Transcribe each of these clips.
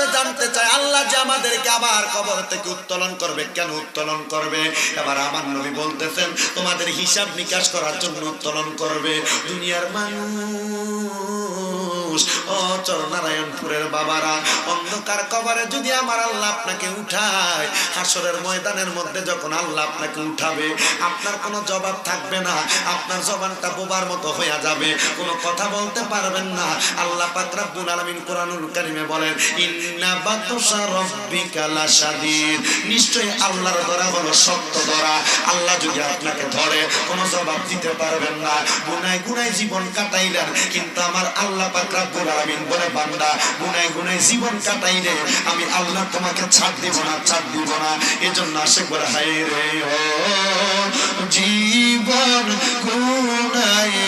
কাছে জানতে চাই আল্লাহ যে আমাদেরকে আবার কবর থেকে উত্তোলন করবে, কেন উত্তোলন করবে? এবার আমার নবী বলতেছেন, তোমাদের হিসাব নিকাশ করার জন্য উত্তোলন করবে। দুনিয়ার মানুষ ও চরনারায়ণপুরের বাবারা, অন্ধকার কবরে যদি আমার আল্লাহ আপনাকে উঠায়, হাসরের ময়দানের মধ্যে যখন আল্লাহ আপনাকে উঠাবে, আপনার কোনো জবাব থাকবে না, আপনার জবানটা বোবার মতো হয়ে যাবে। কোনো কথা বলতে পারবেন না। আল্লাহ পাক রব্বুল আলামিন কোরআনুল কারীমে বলেন আল্লাহর হলো আল্লাহ যদি আপনাকে ধরে, কোনো জবাব দিতে পারবেন না। গুনায় গুনায় জীবন কাটাইলেন, কিন্তু আমার আল্লাহ বলে, বান্দা, গুনায় গুনায় জীবন কাটাইলে আমি আল্লাহ তোমাকে ছাড় দিব না, ছাড় দিব না। এজন্য আসে বলে, হায় রে, ও জীবন গুনায়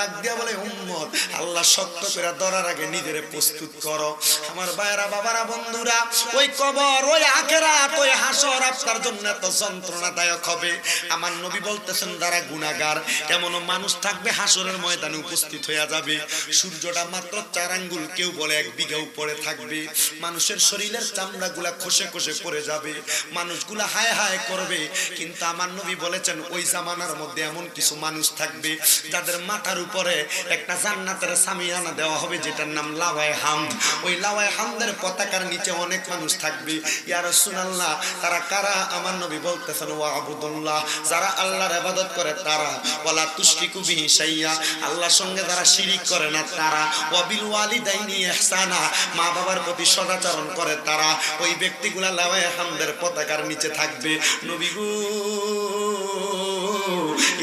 ডাক দিয়া বলে আল্লাহ শক্ত করে ধরার আগে নিজের প্রস্তুত করো। আমার ভাইয়েরা, বাবারা, বন্ধুরা, ওই কবর, ওই আখেরাত, ওই হাসর আপনার জন্য এত যন্ত্রণাদায়ক হবে। আমার নবী বলতেছেন, যারা গুণাগার এমন মানুষ থাকবে হাসরের ময়দানে উপস্থিত হয়ে যাবে। সূর্যটা মাত্র চার আঙ্গুল, কেউ বলে এক বিঘা উপরে থাকবে। মানুষের শরীরের চামড়া গুলা খসে খসে পড়ে যাবে। মানুষগুলা হায় হায় করবে। কিন্তু আমার নবী বলেছেন, ওই জামানার মধ্যে এমন কিছু মানুষ থাকবে যাদের মাথার উপরে একটা জান্নাতের সামিয়ানা দেওয়া হবে, যেটার নাম লাওয়ায় হামদ ওই লাওয়ায় হামদের পতাকার নিচে অনেক মানুষ থাকবে। ইয়া রাসূলুল্লাহ, তারা কারা? আমার নবী বলতেছেন, ওয়া আবুদুল্লাহ, যারা আল্লাহর ইবাদত করে তারা। ওয়ালা তুশরিকু বিহি শাইয়া, আল্লাহর সঙ্গে যারা শিরিক করে না তারা। ওয়া বিল ওয়ালিদাইনি ইহসানা, মা বাবার প্রতি সদাচরণ করে তারা। ওই ব্যক্তিগুলা লাওয়ায় হামদের পতাকার নিচে থাকবে। নবী গো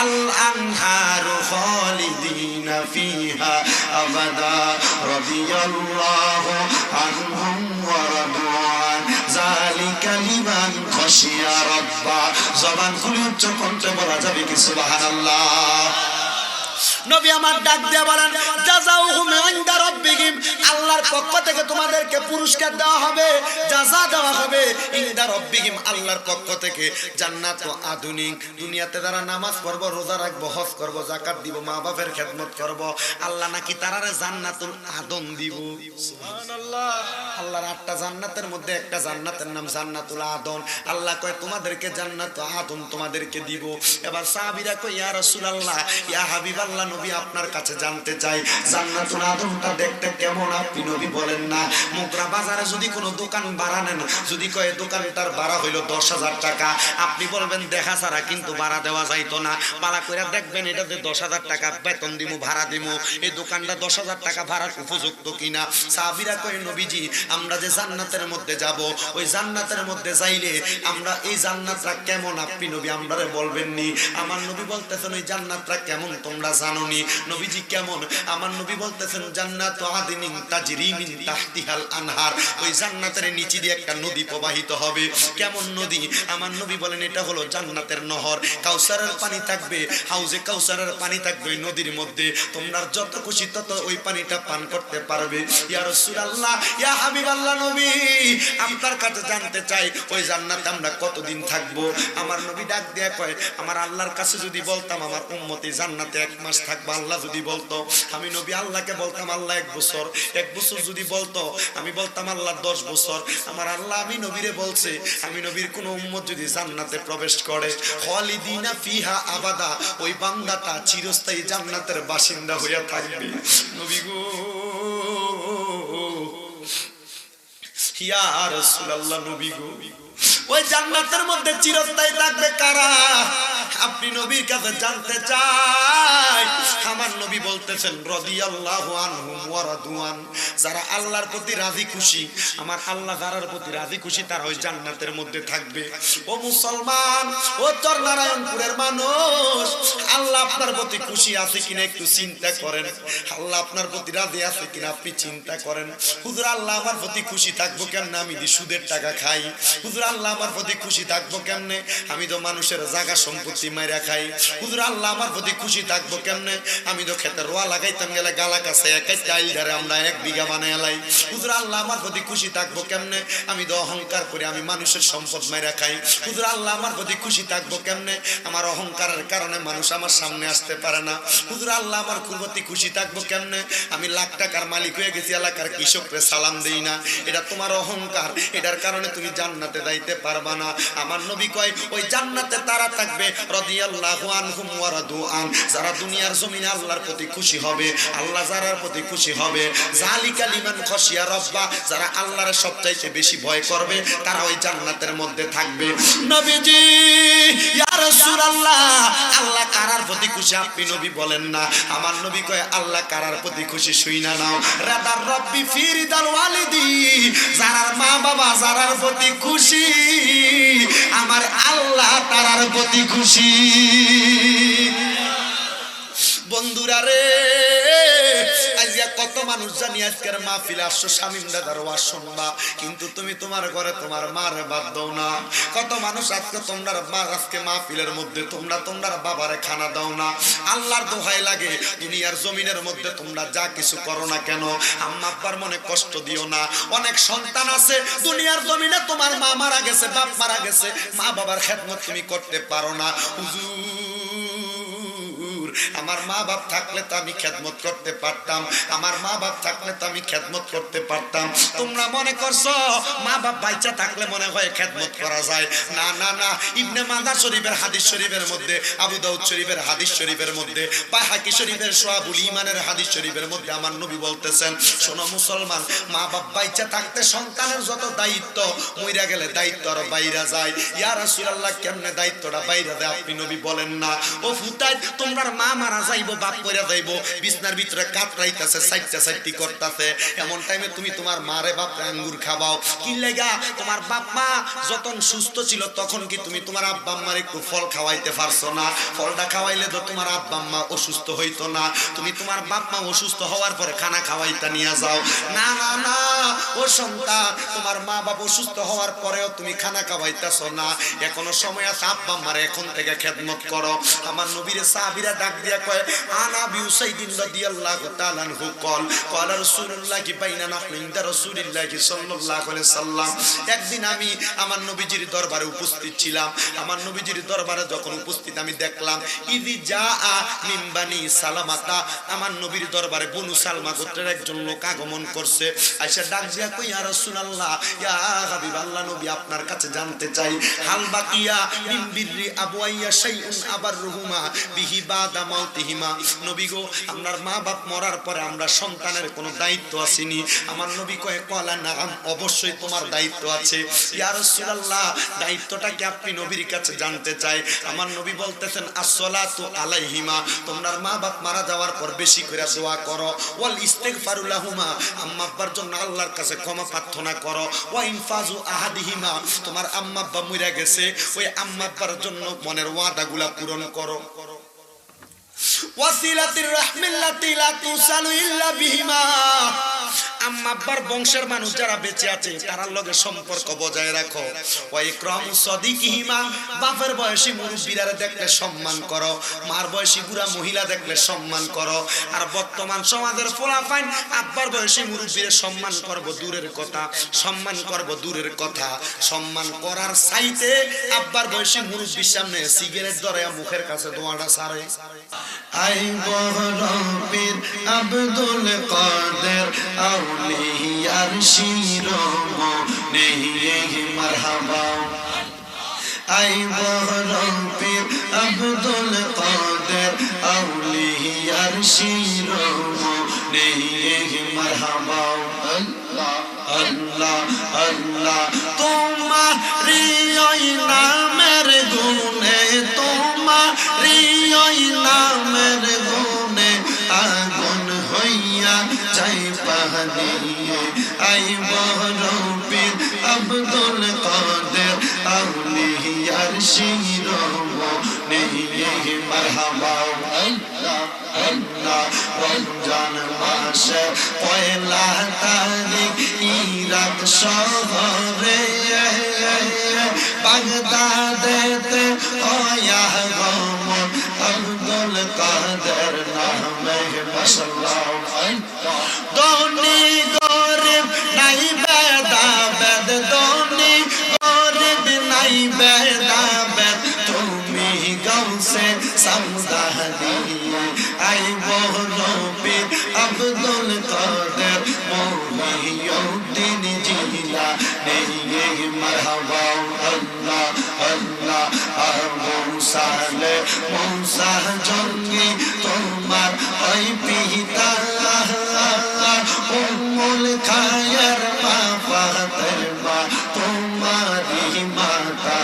আল خالدين فيها أبدا رضي الله عنهم ورضوا عن ذلك لمن خشي রাব্বা জবান كل يوم تكون تبرا تبكي سبحان সুবহানাল্লাহ নবী আমার ডাক দিয়ে বলেন জাযাউহুম ইনদা রাব্বিহিম। আল্লাহর পক্ষ থেকে তোমাদেরকে পুরস্কার দেওয়া হবে জাযা দেওয়া হবে ইনদা রাব্বিহিম আল্লাহর পক্ষ থেকে। জান্নাত ও আধুনিক। দুনিয়াতে যারা নামাজ পড়ব রোজা রাখব হজ করব যাকাত দিব মা বাপের খেদমত করব আল্লাহ নাকি তারারে জান্নাতুল আদম দিব? সুবহানাল্লাহ। আল্লাহর আটটা জান্নাতের মধ্যে একটা জান্নাতের নাম জান্নাতুল আদম আল্লাহ কয় তোমাদেরকে জান্নাত আদম তোমাদেরকে দিব। এবার সাহাবীরা কয় ইয়া রাসূলুল্লাহ ইয়া হাবিবাল্লাহ নবী আপনার কাছে জানতে চাই। জান্নাতুল আদমটা দেখতে কেমন আপনি নবী বলেন না। মুগরা বাজারে যদি কোনো দোকান ভাড়া নেন, যদি কয় দোকানটার ভাড়া হইল দশ হাজার টাকা, আপনি বলবেন দেখা ছাড়া কিন্তু ভাড়া দেওয়া যাইতো না। ভাড়া করে দেখবেন এটাতে দশ হাজার টাকা বেতন দিমু, ভাড়া দিমু, এই দোকানটা দশ হাজার টাকা ভাড়ার উপযুক্ত কিনা? সাহাবিরা কয়, নবীজি, আমরা যে জান্নাতের মধ্যে যাব, ওই জান্নাতের মধ্যে যাইলে আমরা এই জান্নাতটা কেমন আপনি নবী? আমরারে বলবেন নি আমার নবী বলতেছেন, ওই জান্নাতটা কেমন তোমরা জানো? জানোনি নবীজি কেমন? আমার নবী বলতেছেন, জান্নাত আদিনিন তাজরি মিন তাহতিহাল আনহার। ওই জান্নাতের নিচে দিয়ে একটা নদী প্রবাহিত হবে। কেমন নদী? আমার নবী বলেন, এটা হলো জান্নাতের নহর। কাউসারের পানি থাকবে, হাউজে কাউসারের পানি থাকবে নদীর মধ্যে। তোমরা যত খুশি তত ওই পানিটা পান করতে পারবে। ইয়া রাসূলুল্লাহ, ইয়া হাবিবাল্লাহ নবী, আপনার কাছে জানতে চাই, ওই জান্নাতে আমরা কতদিন থাকব? আমার নবী ডাক দিয়া কয়, আমার আল্লাহর কাছে যদি বলতাম, আমার উম্মতি জান্নাতে এক মাস থাকব, আল্লাহ যদি বলতো। আমি নবী আল্লাহকে বলতাম, আল্লাহ এক বছর। এক বছর যদি বলতো, আমি বলতাম, আল্লাহ দশ বছর। আমার আল্লাহ, আমি নবীরে বলছে, আমি নবীর কোন উম্মত যদি জান্নাতে প্রবেশ করে, খালিদিনা ফিহা আবাদা, ওই বান্দাটা চিরস্থায়ী জান্নাতের বাসিন্দা হইয়া থাকবে। নবী গো, ইয়া রাসূলুল্লাহ, নবী গো, ওই জান্নাতের মধ্যে চিরস্থায়ী থাকবে কারা? আপনি নবীর কাছে জানতে চাই। আমার নবী বলতেছেন, রাদিয়াল্লাহু আনহুম ওয়া যারা আল্লাহর প্রতি রাজি খুশি, আমার আল্লাহ যারার প্রতি রাজি খুশি, তারা ওই জান্নাতের মধ্যে থাকবে। ও মুসলমান, ও তোর নারায়ণপুরের মানুষ, আল্লাহ আপনার প্রতি খুশি আছে কিনা একটু চিন্তা করেন। আল্লাহ আপনার প্রতি রাজি আছে কিনা আপনি চিন্তা করেন। হুজুর, আল্লাহ আমার প্রতি খুশি থাকব কেমনে? আমি দি সুদের টাকা খাই। হুজুর, আল্লাহ আমার প্রতি খুশি থাকব কেমনে? আমি তো মানুষের জায়গা সম্পত্তি মাইরা খাই। হুজুর, আল্লাহ আমার প্রতি খুশি থাকব কেমনে? আমি তো খেতে রোয়া লাগাইতাম গেলে গালা কাছে একাই চাইল ধরে আমরা এক বিঘা বানাই লাই। হুজুর, আল্লাহ আমার প্রতি খুশি থাকব কেমনে? আমি তো অহংকার করে, আমি মানুষের সম্পদ মাইরা খাই। হুজুর, আল্লাহ আমার প্রতি খুশি থাকব কেমনে? আমার অহংকারের কারণে মানুষ আমার সামনে আসতে পারে না। হুজুর, আল্লাহ আমার প্রতি খুশি থাকব কেমনে? আমি লাখ টাকার মালিক হয়ে গেছি, এলাকার কৃষকরে সালাম দেই না। এটা তোমার অহংকার। এটার কারণে তুমি জান্নাতে যাইতে পারবা না। আমার নবী কয়, ওই জান্নাতে তারা থাকবে যারা দুনিয়ার জমিনে আল্লাহর প্রতি খুশি হবে, আল্লাহ যারার প্রতি খুশি হবে জালিকা লিমান খশিয়া যারা আল্লাহর সবচাইতে বেশি ভয় করবে, তারা ওই জান্নাতের মধ্যে থাকবে। নবীজি, ইয়া আল্লাহ কারার প্রতি খুশি? আপনি নবী বলেন না। আমার নবী কয়, আল্লাহ কারার প্রতি খুশি শুই না নাও। রাদার রব্বি ফিরিদাল ওয়ালিদি, যারার মা বাবা যারার প্রতি খুশি আল্লাহ তারার প্রতি খুশি? বন্ধুরা রে কত মানুষ জানি আজকের মাহফিলে আসছো স্বামীন দাদার ওয়াজ শুনবা। কিন্তু তুমি তোমার ঘরে তোমার মার বাদ দাও না। কত মানুষ আজকে তোমরা মা আজকে মাহফিলের মধ্যে তোমরা তোমরা বাবারে খানা দাও না। আল্লাহর দোহাই লাগে, দুনিয়ার জমিনের মধ্যে তোমরা যা কিছু করো না কেন, আম্মা আব্বার মনে কষ্ট দিও না। অনেক সন্তান আছে, দুনিয়ার জমিনে তোমার মা মারা গেছে, বাপ মারা গেছে মা বাবার খেদমত তুমি করতে পারো না। হুজুর আমার মা বাপ থাকলে তো আমি খেদমত করতে পারতাম, আমার মা বাপ থাকলে তো আমি খেদমত করতে পারতাম। তোমরা মনে করছ, মা বাপ বাইচা থাকলে মনে হয় খেদমত করা যায়? না না না, ইবনে মাদার শরীফের হাদিস শরীফের মধ্যে, আবু দাউদ শরীফের হাদিস শরীফের মধ্যে বাহাকি শরীফের সোয়াবুল ইমানের হাদিস শরীফের মধ্যে আমার নবী বলতেছেন, শোনো মুসলমান, মা বাপ বাইচা থাকতে সন্তানের যত দায়িত্ব, মইরা গেলে দায়িত্ব আরও বাইরা যায়। ইয়া রাসূলুল্লাহ, কেমনে দায়িত্বটা বাইরা দেয় আপনি নবী বলেন না। ও ফুতাই তোমরা মা মারা যাইবো, বাপ পড়ে যাইবো, বিছনার ভিতরে কাতরাইতাছে সাইটটা সাইটটি করতাছে। এমন টাইমে তুমি তোমার মারে বাপ আঙ্গুর খাবাও। কি লেগা? তোমার বাপ মা যখন সুস্থ ছিল, তখন কি তুমি তোমার আব্বা আম্মার একটু ফল খাওয়াইতে পারছ না? ফলটা খাওয়াইলে তো তোমার আব্বা আম্মা অসুস্থ হইতো না। তুমি তোমার বাপ মা অসুস্থ হওয়ার পরে খানা খাওয়াইতে নিয়ে যাও। না না না, ও সন্তান, তোমার মা বাপ অসুস্থ হওয়ার পরেও তুমি খানা খাওয়াইতেছো না। এখনও সময় আছে, আব্বা আম্মার এখন থেকে খেদমত করো। আমার নবীরে সাহাবীরা ডাক দিয়া কয়, আনা বিউসাইদিন রাদিয়াল্লাহু তাআলা আনহু কল। কল, রাসূলুল্লাহ কি বাইনা নাহনু ইনদা রাসূলিল্লাহ সাল্লাল্লাহু আলাইহি সাল্লাম। একদিন আমি আমার নবীজির দরবারে উপস্থিত ছিলাম। আমার নবীজির দরবারে যখন উপস্থিত আমি দেখলাম ইদি যা মিম্বানি সালামাতা। আমার নবীর দরবারে বনু সালমা গোত্রের একজন লোক আগমন করছে। আইসা ডাক দিয়া কই ইয়া রাসূলুল্লাহ, ইয়া হাবিবাল্লাহ, নবী আপনার কাছে জানতে চাই। হাল বাকিয়া মিন বিররি আবওয়াইয়া শাইউন আবার রুহুমা বিহি বাদা আপনার মা বাপ মরার পরে আমরা সন্তানের কোনো দায়িত্ব আসেনি। আমার নবী কয়ে, কলা না অবশ্যই তোমার দায়িত্ব আছে। ইয়া রাসূলুল্লাহ, দায়িত্বটা কি আপনি নবীর কাছে জানতে চাই? আমার নবী বলতেছেন, আসসালাতু আলাইহিমা। তোমার মা বাপ মারা যাওয়ার পর বেশি করে দোয়া করো। ওয়াল ইস্তিগফারু লাহুমা। আম্মা আব্বার জন্য আল্লাহর কাছে ক্ষমা প্রার্থনা করো। ওয়া ইনফাজু আহাদিহিমা। তোমার আম্মা আব্বা মরে গেছে। ওই আম্মা জন্য মনের ওয়াদাগুলা পূরণ করো। ওয়াসিলাতির রাহমিল্লাতি লা তুসালু ইল্লা বিহিমা। আম্মা আব্বার বংশের মানুষ যারা বেঁচে আছে তারার লগে সম্পর্ক বজায় রাখো। ওই ক্রম সদিকিহিমা, বাপের বয়সী মুরব্বীরা দেখলে সম্মান করো, মার বয়সী বুড়া মহিলা দেখলে সম্মান করো। আর বর্তমান সমাজের ফলাফাইন, আব্বার বয়সী মুরব্বীরে সম্মান করব দূরের কথা, সম্মান করব দূরের কথা। সম্মান করার সাইতে আব্বার বয়সী মুরব্বীর সামনে সিগারেট ধরে মুখের কাছে দোয়াটা সারে। আই বহরবীর আব্দুল কাদের আউলিয়ার শিরোমণি মারহাবা। আই বহরবীর আব্দুল কাদের আউলিয়ার শিরোমণি মারহাবা। আল্লাহ আল্লাহ আল্লাহ, তোমার ওই নামের পয়লা তারিখ ইরাক শহরে, বাগদাদেতে ওয়া গমন আব্দুল কাদের নামে মাশাআল্লাহ দনি গরিব নাই বেদা বেদ দনি গরিব নাই বেদা বেদ। তুমি গাউসে সামদানি আই বহরবি আব্দুল মারহাবা আল্লাহ আল্লাহ আর মৌসালে মৌসা জঙ্গি তোমার ওই পিতা উম্মুল খায়ের বাবা মা তোমারি মাতা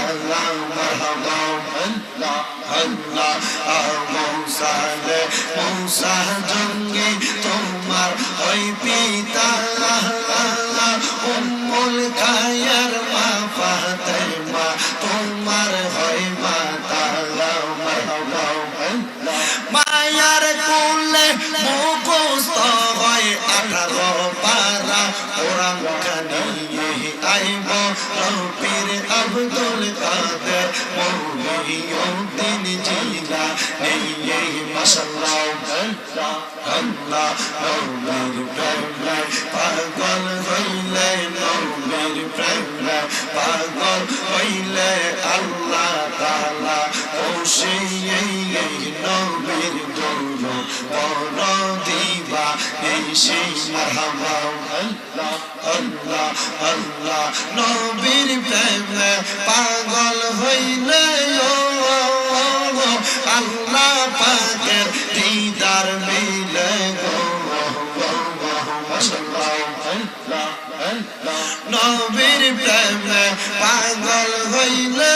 মারহাবা আল্লাহ আল্লাহ আর মৌসালে আব্দুল কাদের মৌলিউদ্দিন জিলা মাশাআল্লাহ আল্লাহ নবীর সেই মারহাবা আল্লাহ আল্লাহ আল্লাহ নবীর প্রেমে পাগল হইলে আল্লাহ পাকের দিদার মিলে গো নবীর প্রেমে পাগল হইলে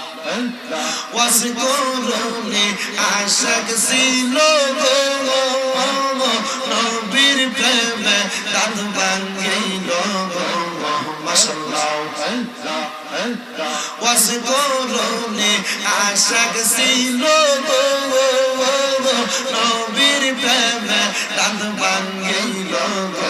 আল্লাহ আল্লাহ ওয়াসকুরুনি আশাক ছিল গো নবীর প্রেমে দাঁত ভাঙ্গিল গো মাশাআল্লাহ আল্লাহ আল্লাহ ওয়াসকুরুনি আশাক ছিল গো নবীর প্রেমে দাঁত ভাঙ্গিল গো মাশাআল্লাহ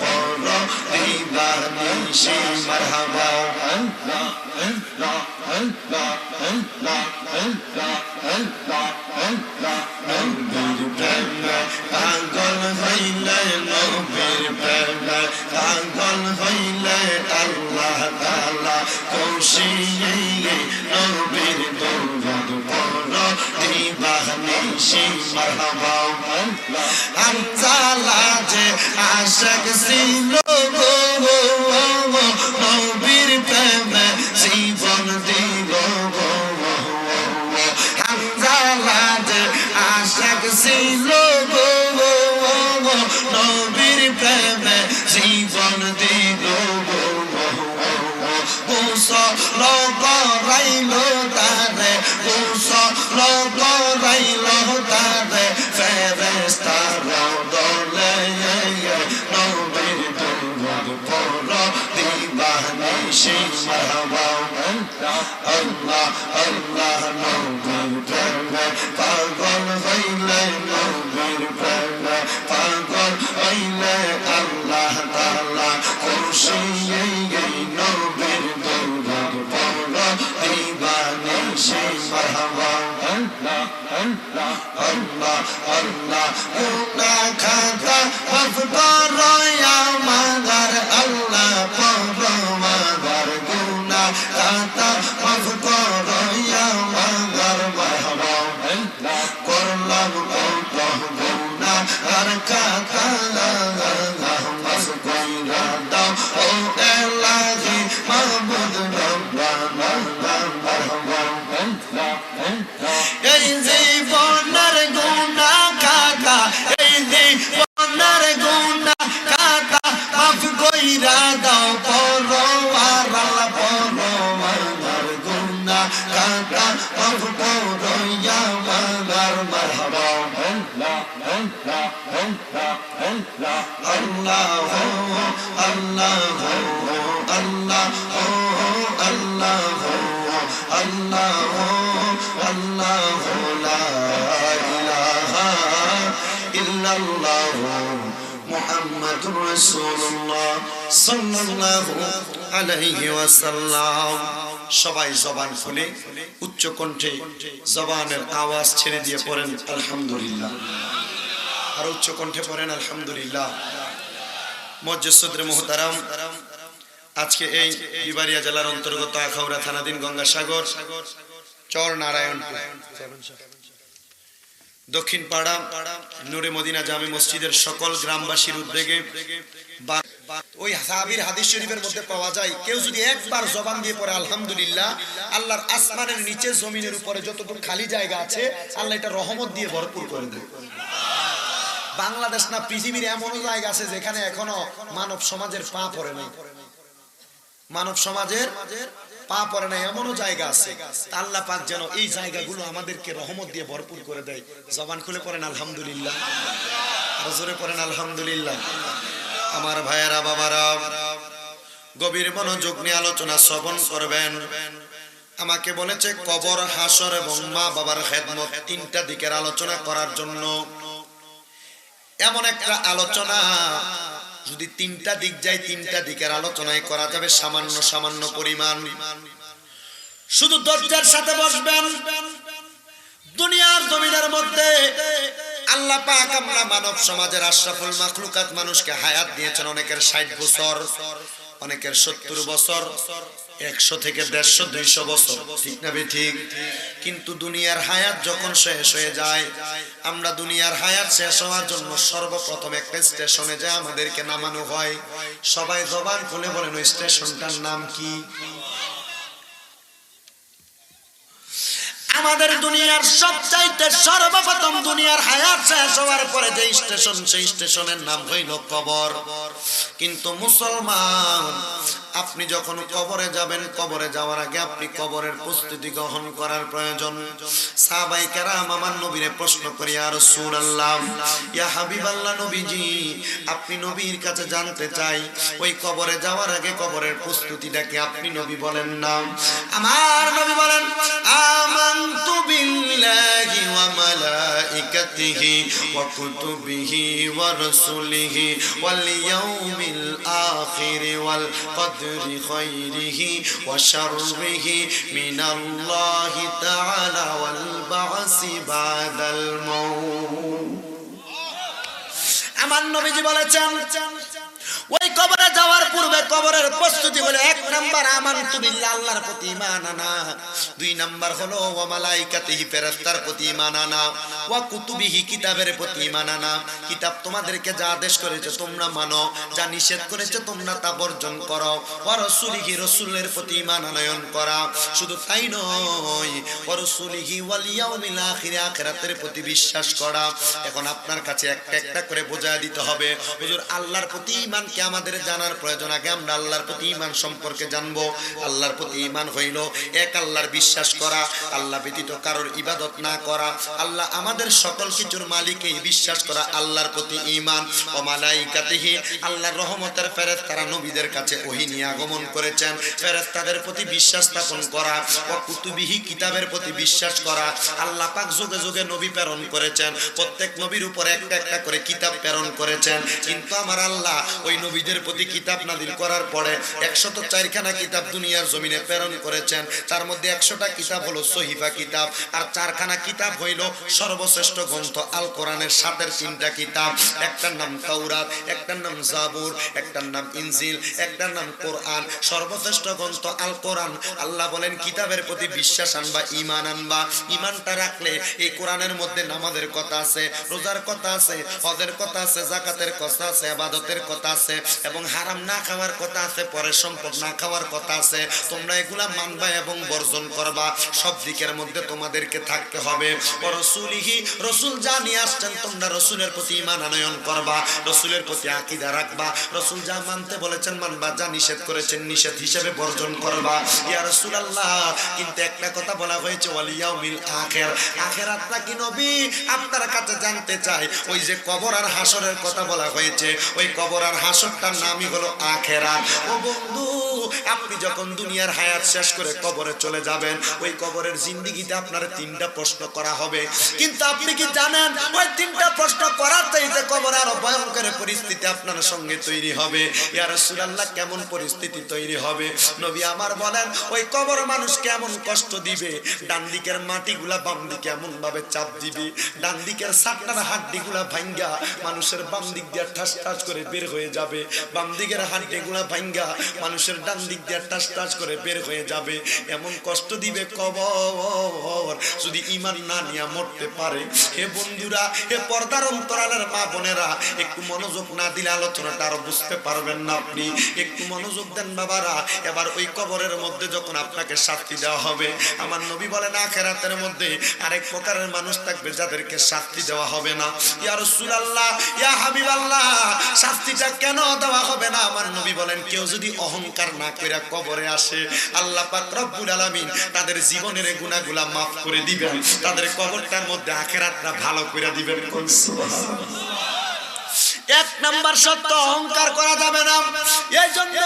পর দিবানি সে মারহাবা আল্লাহ আল্লাহ আল্লাহ আল্লাহ আল্লাহ আল্লাহ আল্লাহ নবীর প্রেমে পাগল হইলে নবীর প্রেমে পাগল তিনি বাহনিশি মারহাবা আনসালা যে আশক সিনো love. সবাই জবান খুলে, উচ্চ কণ্ঠে জবানের আওয়াজ ছেড়ে দিয়ে পড়েন, আলহামদুলিল্লাহ। আর উচ্চ কণ্ঠে পড়েন, আলহামদুলিল্লাহ। মজ্জসুদ্রে মোহতারাম, আজকে এই বিবারিয়া জেলার অন্তর্গত আখাউড়া থানাধীন গঙ্গাসাগর চর নারায়ণ দক্ষিণ পাড়া নুরে মদিনা জামে মসজিদের সকল গ্রামবাসীর উদ্যোগে ওই সাহাবীর হাদিস শরীফের মধ্যে পাওয়া যায়, কেউ যদি একবার জবান দিয়ে পড়ে, আলহামদুলিল্লাহ, আল্লাহর আসমানের নিচে জমিনের উপরে যতটুকু খালি জায়গা আছে, আল্লাহ এটা রহমত দিয়ে ভরপুর করে দেয় বাংলাদেশ না, পৃথিবীর এমন জায়গা আছে যেখানে এখনও মানব সমাজের পা পড়ে নাই। মানব সমাজের পা পড়ে নাই, এমনও জায়গা আছে। আল্লাহ পাক যেন এই জায়গাগুলো আমাদেরকে রহমত দিয়ে ভরপুর করে দেয়। জবান খুলে পড়েন, আলহামদুলিল্লাহ। আরও জোরে পড়েন, আলহামদুলিল্লাহ। আমার ভাইয়েরা, বাবারা, গভীর মনোযোগ নিয়ে আলোচনা শ্রবণ করবেন। আমাকে বলেছে, কবর, হাসর এবং মা বাবার খেদমত তিনটা দিকের আলোচনা করার জন্য। এমন একটা আলোচনা, যদি তিনটা দিক যায়, তিনটা দিকের আলোচনায় করা যাবে সামান্য সামান্য পরিমাণ। শুধু দরজার সাথে বসবেন। দুনিয়ার জমিনের মধ্যে আল্লাহ পাক আমরা মানব সমাজের আশরাফুল মাখলুকাত মানুষকে হায়াত দিয়েছেন অনেকের ষাট বছর, অনেকের সত্তর বছর, একশো থেকে দেড়শো, দুইশো বছর। ঠিক না ঠিক? কিন্তু দুনিয়ার হায়াত যখন শেষ হয়ে যায়, আমরা দুনিয়ার হায়াত শেষ হওয়ার জন্য সর্বপ্রথম একটা স্টেশনে যায় আমাদেরকে নামানো হয়। সবাই জবান খুলে বলেন, ওই স্টেশনটার নাম কি? আমাদের দুনিয়ার সবচাইতে সর্বপ্রথম দুনিয়ার হায়াত শেষ হওয়ার পরে যে স্টেশন, সেই স্টেশনের নাম হইল কবর। কিন্তু মুসলমান আপনি যখন কবরে যাবেন, কবরে যাওয়ার আগে আপনি কবরের প্রস্তুতি গ্রহণ করার প্রয়োজন। সাহাবাই কেরাম আমার নবীরে প্রশ্ন করি আর রাসূলুল্লাহ, ইয়া হাবিবাল্লাহ নবীজি, আপনি নবীর কাছে জানতে চাই, ওই কবরে যাওয়ার আগে কবরের প্রস্তুতিটা কি আপনি নবী বলেন না? আমার নবী বলেন, আমানতু বিল্লাহি ওয়া মালাইকাতিহি ওয়া কুতুবিহি ওয়া রাসূলিহি ওয়াল ইয়াউমিল আখির ওয়াল কদরি খাইরিহি ওয়া শাররিহি মিনাল্লাহি তাআলা ওয়াল বা'সি বাদাল মাউত আমার নবীজি বলেছেন ওই কবরে যাওয়ার পূর্বে কবরের প্রস্তুতি হলো, এক নাম্বার আমানতু বিল্লাহ আল্লাহর প্রতি ঈমান আনা। দুই নাম্বার হলো, ওয়া মালাইকাতিহি, ফেরেশতার প্রতি ঈমান আনা। ওয়া কুতুবিহি, কিতাবের প্রতি ঈমান আনা। কিতাব তোমাদেরকে যা আদেশ করেছে তোমরা মানো, যা নিষেধ করেছে তোমরা তা বর্জন করো। ওয়া রাসূলিহি, রাসূলের প্রতি আনয়ন করা। শুধু তাই নয়, ওয়া রাসূলিহি ওয়াল ইয়াউমিল আখির, আখিরাতের প্রতি বিশ্বাস করা। এখন আপনার কাছে একটা একটা করে বোঝায় দিতে হবে। হুজুর, আল্লাহর প্রতি ঈমানকে আমাদের জানার প্রয়োজন? আগে আমরা আল্লাহর প্রতি ঈমান সম্পর্কে জানব। আল্লাহর প্রতি ঈমান হইল এক, আল্লাহর বিশ্বাস করা, আল্লাহ ব্যতীত কারোর ইবাদত না করা। আল্লাহ আমাদের সকল কিছুর মালিকে বিশ্বাস করা, আল্লাহর প্রতি ঈমান ও মালাইকাতিহি, আল্লাহর রহমতের ফেরেশতারা নবীদের কাছে ওহী নিয়ে আগমন করেছেন। ফেরেশতাদের প্রতি বিশ্বাস স্থাপন করা, ও কুতুবিহি কিতাবের প্রতি বিশ্বাস করা। আল্লাহ পাক যুগে যুগে নবী প্রেরণ করেছেন। প্রত্যেক নবীর উপর একটা একটা করে কিতাব প্রেরণ করেছেন। কিন্তু আমার আল্লাহ ওই নবীদের প্রতি কিতাব নাদিল করার পরে একশত চারখানা কিতাব দুনিয়ার জমিনে প্রেরণ করেছেন। তার মধ্যে একশোটা কিতাব হলো সহিফা কিতাব আর চারখানা কিতাব হইল সর্বশ্রেষ্ঠ গ্রন্থ আল কোরআনের সাতের তিনটা কিতাব। একটার নাম তাওরাত, একটার নাম জাবুর, একটার নাম ইনজিল, একটার নাম কোরআন। সর্বশ্রেষ্ঠ গ্রন্থ আল কোরআন। আল্লাহ বলেন, কিতাবের প্রতি বিশ্বাস আনবা ইমান আনবা। ইমানটা রাখলে এই কোরআনের মধ্যে নামাজের কথা আছে, রোজার কথা আছে, হজের কথা আছে, জাকাতের কথা আছে, আবাদতের কথা আছে এবং হারাম না খাওয়ার কথা আছে, পরের সম্পদ না খাওয়ার কথা আছে, তোমরা এগুলা মানবা এবং বর্জন করবা। সব দিকের মধ্যে তোমাদেরকে থাকতে হবে। রসুলিহি, রসুল যা নিয়ে আসছেন, তোমরা রসুলের প্রতি ইমান আনয়ন করবা, রসুলের প্রতি আকিদা রাখবা। রসুল যা মানতে বলেছেন, মানবা, যা নিষেধ করেছেন, নিষেধ হিসেবে বর্জন করবা। ইয়া রসুল আল্লাহ কিন্তু একটা কথা বলা হয়েছে ওয়ালিয়াও মিল আখের। আখের আত্মা কি নবী? আপনার কাছে জানতে চাই। ওই যে কবর আর হাসরের কথা বলা হয়েছে, ওই কবর আর হাসরটার নামই হলো আখেরা ও বন্ধু আপনি যখন দুনিয়ার হায়াত শেষ করে কবরে চলে যাবেন, ওই কবরের জিন্দিগিতে আপনার তিনটা প্রশ্ন করা হবে। কিন্তু আপনি কি জানেন, ওই তিনটা প্রশ্ন করার চাইতে কবর আরও ভয়ঙ্কর পরিস্থিতি আপনার সঙ্গে তৈরি হবে? ইয়া রাসূলুল্লাহ, কেমন পরিস্থিতি তৈরি হবে? নবী আমার বলেন, ওই কবর মানুষ কেমন কষ্ট দিবে? ডান দিকের মাটিগুলা বাম দিকে এমন ভাবে চাপ দিবে। ডান দিকের সাতটার হাড্ডিগুলা ভাঙ্গা মানুষের বাম দিক দিয়ে ঠাস ঠাস করে বের হয়ে যাবে। বাম দিকের হাড্ডিগুলা ভাঙ্গা মানুষের ডান দিক দিয়ে ঠাস ঠাস করে বের হয়ে যাবে। এমন কষ্ট দিবে কবর। যদি ইমান না নিয়ে মরতে পারে। হে বন্ধুরা, হে পর্দার অন্তরালের মা বোনেরা, একটু মনোযোগ না দিলে আলোচনাটা আরও বুঝতে পারবেন না আপনি। একটু মনোযোগ দেন বাবারা, এবার ওই কবরের মধ্যে যখন আপনাকে শাস্তি দেওয়া হবে, আমার নবী বলেন, আখেরাতের মধ্যে আরেক প্রকারের মানুষ থাকবে যাদেরকে শাস্তি দেওয়া হবে না। ইয়া রাসূলুল্লাহ, ইয়া হাবিবাল্লাহ, শাস্তিটা কেন দেওয়া হবে না? আমার নবী বলেন, কেউ যদি অহংকার না কইরা কবরে আসে। আল্লাহ পাক রব্বুল আলামিন তাদের জীবনের গুনাহগুলা মাফ করে দিবেন। তাদের কবরটার মধ্যে আখেরাতটা ভালো করে দিবেন। কোন সুবহানাল্লাহ। এক নাম্বার সত্য, অহংকার করা যাবে না। এই জন্য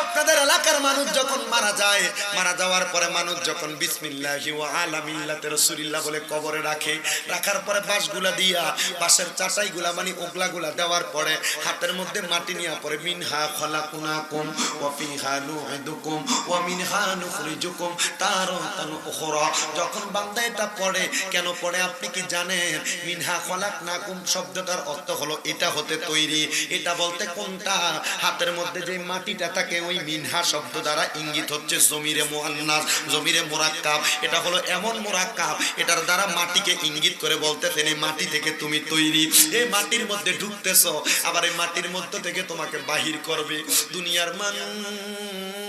আপনাদের এলাকার মানুষ যখন মারা যায়, মারা যাওয়ার পরে মানুষ যখন বিসমিল্লাহি ওয়া আলা মিল্লাতে রাসূলিল্লাহ বলে কবরে রাখে, রাখার পরে বাঁশগুলা দিয়া, বাঁশের চাটাইগুলা মানে ওগলাগুলা দেওয়ার পরে হাতের মধ্যে মাটি নিয়ে পরে, মিনহা খলাকুনাকুম ওয়া ফিহা নুইদুকুম ওয়া মিনহা নুখরিজুকুম তারাতান উখরা। যখন বান্দা এটা পড়ে, কেন পড়ে আপনি কি জানেন? মিনহা খলাকনাকুম শব্দটার অর্থ হলো, এটা হতে তৈরি। এটা বলতে কোনটা? হাতের মধ্যে যে মাটিটা থাকে, ওই মিনহা শব্দ দ্বারা ইঙ্গিত হচ্ছে জমিরে মোহান্নাস, জমিরে মোরাক্কাব। এটা হলো এমন মোরাক্কাব, এটার দ্বারা মাটিকে ইঙ্গিত করে বলতে এই মাটি থেকে তুমি তৈরি। এই মাটির মধ্যে ঢুকতেছ, আবার এই মাটির মধ্যে থেকে তোমাকে বাহির করবে। দুনিয়ার মানুষ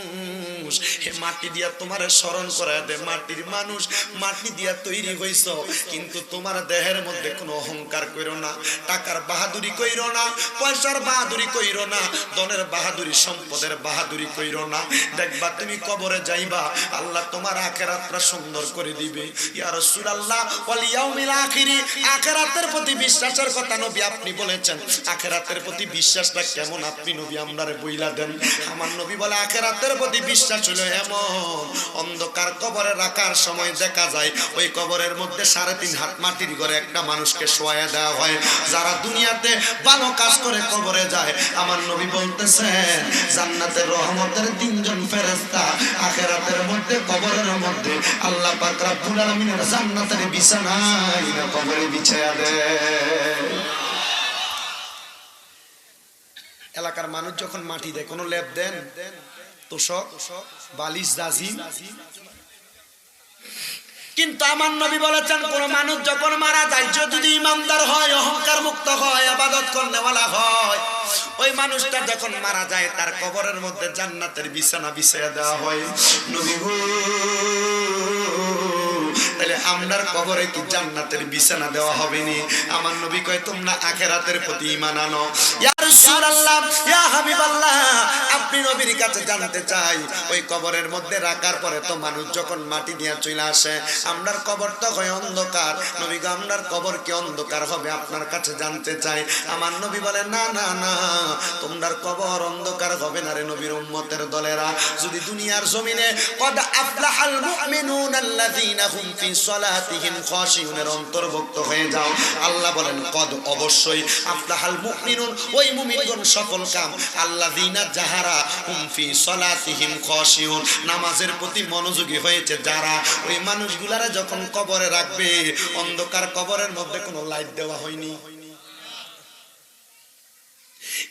হে মাটি দিয়া তোমার স্মরণ করায় দে, মাটির মানুষ, মাটি দিয়া তৈরি হইছ। কিন্তু তোমার দেহের মধ্যে কোনো অহংকার কইরো না, টাকার বাহাদুরি কইরো না, পয়সার বাহাদুরি কইরো না, ধনের বাহাদুরি, সম্পদের বাহাদুরি কইরো না। দেখবা তুমি কবরে যাইবা, আল্লাহ তোমার আখেরাতটা সুন্দর করে দিবে। ইয়া রাসূলুল্লাহ, ওয়াল ইয়াউমিল আখিরি, আখেরাতের প্রতি বিশ্বাসের কথা নবী আপনি বলেছেন। আখেরাতের প্রতি বিশ্বাসটা কেমন আপনি নবী আমরারে বইলা দেন। আমার নবী বলে, আখেরাতের প্রতি বিশ্বাস হলো এমন। অন্ধকার কবরে রাখার সময় দেখা যায়, ওই কবরের মধ্যে সাড়ে তিন হাত মাটির ঘরে একটা মানুষকে শোয়া দেওয়া হয়। যারা দুনিয়াতে ভালো কাজ করে কবরে যায়, আমার নবী বলতেছেন, জান্নাতের রহমতের তিনজন ফেরেস্তা আখেরাতের মধ্যে, কবরের মধ্যে আল্লাহ পাক রব্বুল আলামিনের জান্নাতের বিছানায় কবরে বিছায়া দেয় এলাকার মানুষ যখন মাটি দেয়, কোনো লেপ দেন? তোষক, বালিশ দাজি। কিন্তু আমার নবী বলেছেন, কোন মানুষ যখন মারা যায় যদি ইমানদার হয়, অহংকার মুক্ত হয়, আবাদত করনেওয়ালা হয়, ওই মানুষটা যখন মারা যায়, তার কবরের মধ্যে জান্নাতের বিছানা বিছাইয়া দেওয়া হয়। নবী গো, তাহলে আমরার কবরে কি জান্নাতের বিছানা দেওয়া হবে নি? আমার নবী কয়, তোমরা আখেরাতের প্রতি ইমান আনো। রাসূলুল্লাহ হাবিবাল্লাহ, আপনি নবীর কাছে জানতে চাই, ওই কবরের মধ্যে রাখার পরে তো মানুষ যখন মাটি নিয়ে চলে আসে, আমরার কবর অন্ধকার। হবে? না রে নবীর উম্মতের দলেরা। যদি দুনিয়ার জমিনে অন্তর্ভুক্ত হয়ে যাও। আল্লাহ বলেন, কদ অবশ্যই আফলাহাল ওই মুমিনগণ সফল কাম, আল্লাযীনা যাহারা হুম ফি সালাতিহিম খাশিউন। নামাজের প্রতি মনোযোগী হয়েছে যারা, ওই মানুষগুলারা যখন কবরে রাখবে, অন্ধকার কবরের মধ্যে কোনো লাইট দেওয়া হয়নি।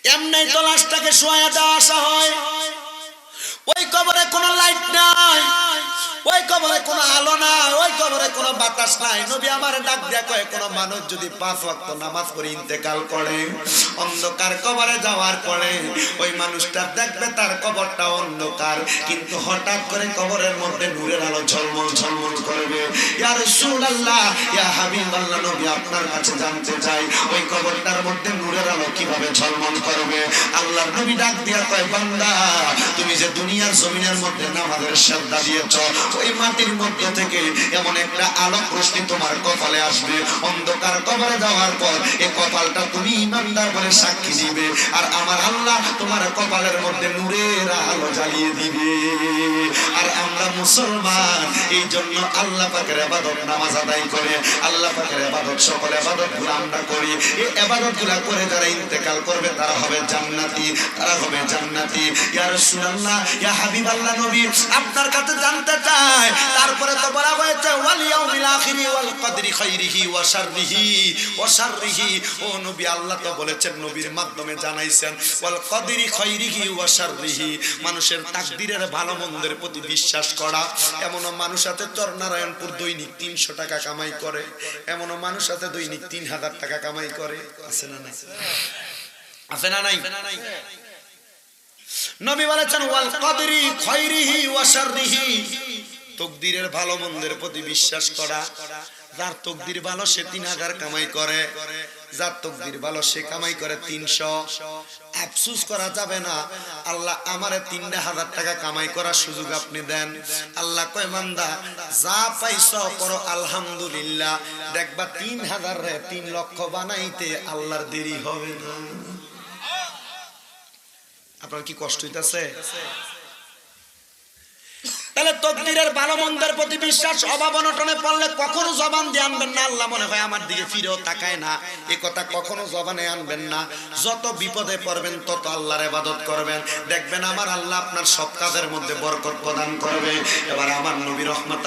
এমনি তো লাশটাকে শোয়া দেওয়া আসা হয়। ওই কবরে কোনো লাইট নাই। ওই কবরে কোনো আলো নাই, ওই কবরে কোনো বাতাস নাই। নবী আমার ডাক দেয়া কয়, কোনো মানুষ যদি পাঁচ ওয়াক্ত নামাজ পড়ে ইন্তেকাল করে, অন্ধকার কবরে যাওয়ার পরে, ওই মানুষটা দেখবে তার কবরটা অন্ধকার, কিন্তু হঠাৎ করে কবরের মধ্যে নূরের আলো ঝলমল ঝলমল করবে। ইয়া রাসূলুল্লাহ, ইয়া হাবিবাল্লাহ, নবী আপনার কাছে জানতে চাই, ওই কবরটার মধ্যে নূরের আলো কীভাবে ঝলমল করবে? আল্লাহর নবী ডাক দিয়া কয়, বান্দা, তুমি যে দুনিয়ার জমিনের মধ্যে নামাজের শ্রদ্ধা দিয়েছ ওই মাটির মধ্যে থেকে এমন একটা আলোক রশ্মি তোমার কপালে আসবে। অন্ধকার কবরে যাওয়ার পর এই কপালটা তুমি ইমানদার বলে সাক্ষী দিবে আর আমার আল্লাহ তোমার কপালের মধ্যে নূরের আলো জ্বালিয়ে দিবে। আর আমরা মুসলমান এই জন্য আল্লাহ পাকের আবাদত নামাজ আদায় করে, আল্লাহ পাকের আবাদত, সকল আবাদতগুলো আমরা করি। এই আবাদতগুলা করে যারা ইন্তেকাল করবে, তারা হবে জান্নাতি, তারা হবে জান্নাতি। ইয়া রাসূলুল্লাহ, ইয়া হাবিবাল্লাহ নবী, আপনার কাছে জানতে চাই তারপরে তো বলা হয়েছে, ওয়াল কদরি খাইরিহি ওয়া শাররিহি ওয়া শাররিহি। ও নবী, আল্লাহ তো বলেছেন, নবীর মাধ্যমে জানাইছেন, ওয়াল কদরি খাইরিহি ওয়া শাররিহি। মানুষের তাকদীরের ভালো মন্দের প্রতি বিশ্বাস করা। এমন মানুষ আছে, চরনারায়ণপুর দৈনিক তিনশো টাকা কামাই করে। এমন মানুষ আছে, দৈনিক তিন হাজার টাকা কামাই করে। আছে না নাই? আছে না নাই? নবী বলেছেন, ওয়াল কদরি খৈরিহি ওয়া শাররিহি। তকদিরের ভালো মন্দের প্রতি বিশ্বাস করা, যার তকদির ভালো সে তিন হাজার কামাই করে, যার তকদির ভালো সে কামাই করে তিনশো। আফসুস করা যাবে না, আল্লাহ আমারে তিনটা হাজার টাকা কামাই করার সুযোগ আপনি দেন। আল্লাহ কয় মান্দা যা পাইছ করো, আলহামদুলিল্লাহ। দেখবা তিন হাজার তিন লক্ষ বানাইতে আল্লাহর দেরি হবে না। আপনার কি কষ্ট হইতাছে? তাহলে তকদিরের ভালো মন্দের প্রতি বিশ্বাস, অভাব অনটনে পড়লে কখনো জবান দিয়ে আনবেন না? আল্লাহ মনে হয় আমার দিকে ফিরেও তাকায় না। এ কথা কখনো জবানে আনবেন না। যত বিপদে পড়বেন, তত আল্লাহর ইবাদত করবেন। দেখবেন আমার আল্লাহ আপনার সব কাজের মধ্যে বরকত প্রদান করবে। এবার আমার নবী রহমত